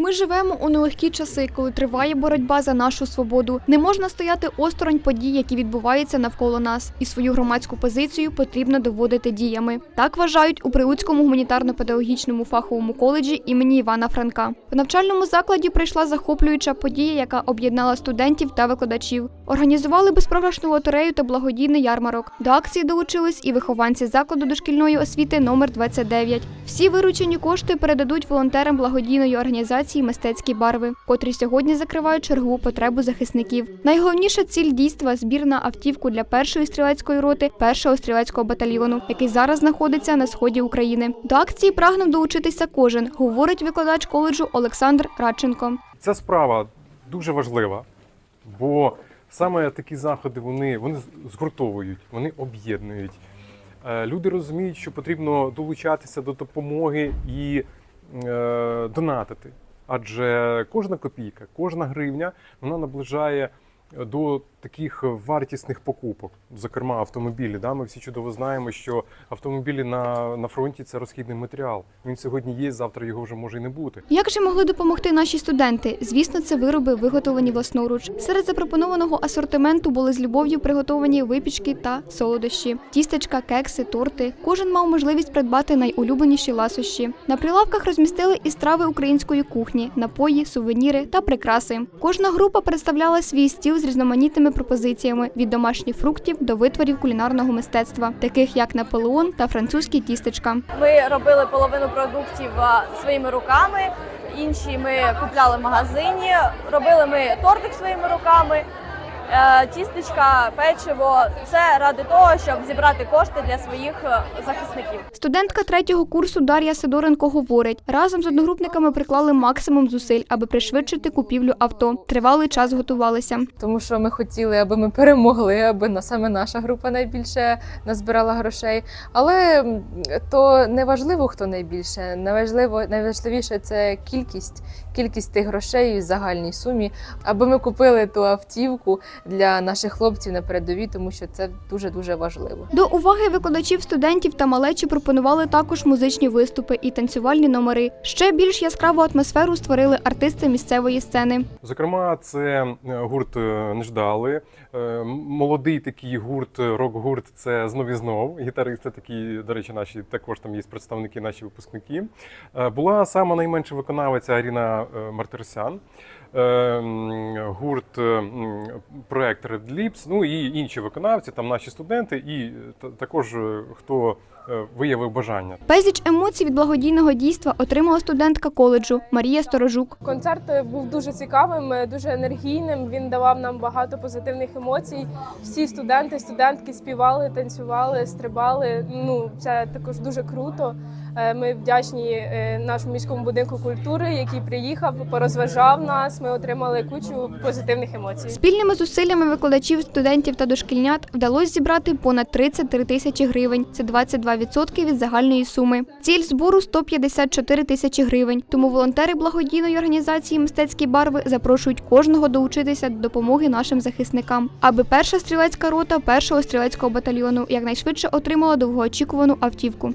Ми живемо у нелегкі часи, коли триває боротьба за нашу свободу. Не можна стояти осторонь подій, які відбуваються навколо нас, і свою громадську позицію потрібно доводити діями. Так вважають у Прилуцькому гуманітарно-педагогічному фаховому коледжі імені Івана Франка. В навчальному закладі прийшла захоплююча подія, яка об'єднала студентів та викладачів. Організували безпрограшну лотерею та благодійний ярмарок. До акції долучились і вихованці закладу дошкільної освіти номер 29. Всі виручені кошти передадуть волонтерам благодійної організації Мистецькі барви, котрі сьогодні закривають чергову потребу захисників. Найголовніша ціль дійства збір на автівку для першої стрілецької роти, першого стрілецького батальйону, який зараз знаходиться на сході України. До акції прагнув долучитися кожен, говорить викладач коледжу Олександр Радченко. Ця справа дуже важлива, бо саме такі заходи вони, вони згуртовують, вони об'єднують. Е, Люди розуміють, що потрібно долучатися до допомоги і е, донатити. Адже кожна копійка, кожна гривня вона наближає до таких вартісних покупок, зокрема автомобілі. Да? Ми всі чудово знаємо, що автомобілі на, на фронті це розхідний матеріал. Він сьогодні є, завтра його вже може і не бути. Як же могли допомогти наші студенти? Звісно, це вироби виготовлені власноруч. Серед запропонованого асортименту були з любов'ю приготовані випічки та солодощі, тістечка, кекси, торти. Кожен мав можливість придбати найулюбленіші ласощі. На прилавках розмістили і страви української кухні, напої, сувеніри та прикраси. Кожна група представляла свій стіл з різноманітними пропозиціями від домашніх фруктів до витворів кулінарного мистецтва, таких як Наполеон та французькі тістечка. Ми робили половину продуктів своїми руками, інші ми купляли в магазині. Робили ми тортик своїми руками, тістечка, печиво. Це ради того, щоб зібрати кошти для своїх е, захисників. Студентка третього курсу Дар'я Сидоренко говорить, разом з одногрупниками приклали максимум зусиль, аби пришвидшити купівлю авто. Тривалий час готувалися. тому що ми хотіли, аби ми перемогли, аби на саме наша група найбільше назбирала грошей. Але то не важливо, хто найбільше. Найважливо, найважливіше це кількість, кількість тих грошей в загальній сумі, аби ми купили ту автівку для наших хлопців на передовій, тому що це дуже дуже важливо. До уваги викладачів, студентів та малечі пропонували також музичні виступи і танцювальні номери. Ще більш яскраву атмосферу створили артисти місцевої сцени. Зокрема, це е, гурт е, Неждали, е, молодий такий гурт, рок-гурт це знов і знов. Гітаристи такі, до речі, наші також там є представники, наші випускники. Була сама найменша виконавиця Аріна Мартиросян. Е, Гурт проект Red Lips, ну і інші виконавці, там наші студенти, і е, також е, хто е, виявив бажання. Безліч емоцій від благодійного дійства отримала студентка коледжу Марія Сторожук. Концерт був дуже цікавим, дуже енергійним. Він давав нам багато позитивних емоцій. Всі студенти, студентки співали, танцювали, стрибали. Ну це також дуже круто. Е, Ми вдячні е, нашому міському будинку культури, який приїхав, порозважав нас. Ми отримали кучу позитивних емоцій. Спільними зусиллями викладачів, студентів та дошкільнят вдалося зібрати понад 33 тисячі гривень. Це 22% від загальної суми. Ціль збору 154 тисячі гривень. Тому волонтери благодійної організації Мистецькі барви запрошують кожного долучитися до допомоги нашим захисникам, аби перша стрілецька рота першого стрілецького батальйону якнайшвидше отримала довгоочікувану автівку.